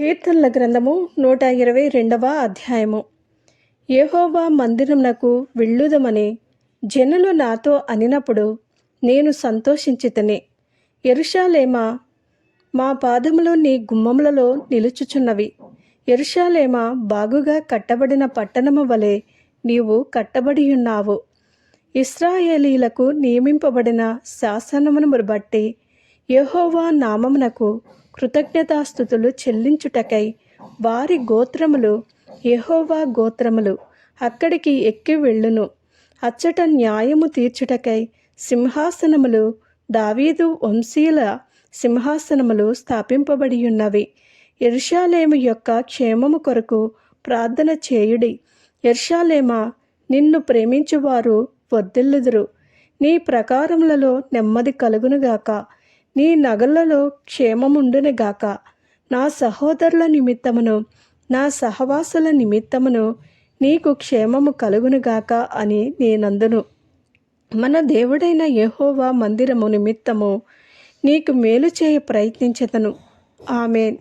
కీర్తనల గ్రంథము నూట ఇరవై రెండవ అధ్యాయము. యెహోవా మందిరమునకు వెళ్ళుదమని జనులు నాతో అనినప్పుడు నేను సంతోషించితని. ఎరుషాలేమా మా పాదములు నీ గుమ్మములలో నిలుచుచున్నవి. ఎరుషాలేమా బాగుగా కట్టబడిన పట్టణము వలె నీవు కట్టబడి ఉన్నావు ఇస్రాయేలీలకు నియమింపబడిన శాసనమును బట్టి యహోవా నామమునకు కృతజ్ఞతాస్థుతులు చెల్లించుటకై వారి గోత్రములు యహోవా గోత్రములు అక్కడికి ఎక్కి వెళ్ళును. అచ్చట న్యాయము తీర్చుటకై సింహాసనములు దావీదు వంశీయుల సింహాసనములు స్థాపింపబడి ఉన్నవి ఎర్షాలేము యొక్క క్షేమము కొరకు ప్రార్థన చేయుడి. ఎర్షాలేమ నిన్ను ప్రేమించువారు వర్ధిల్లుదురు. నీ ప్రకారములలో నెమ్మది కలుగునుగాక. నీ నగలలో క్షేమముండునుగాక నా సహోదరుల నిమిత్తమును నా సహవాసుల నిమిత్తమును నీకు క్షేమము కలుగునుగాక అని నేనందును. మన దేవుడైన యహోవా మందిరము నిమిత్తము నీకు మేలు చేయ ప్రయత్నించతను ఆమెన్.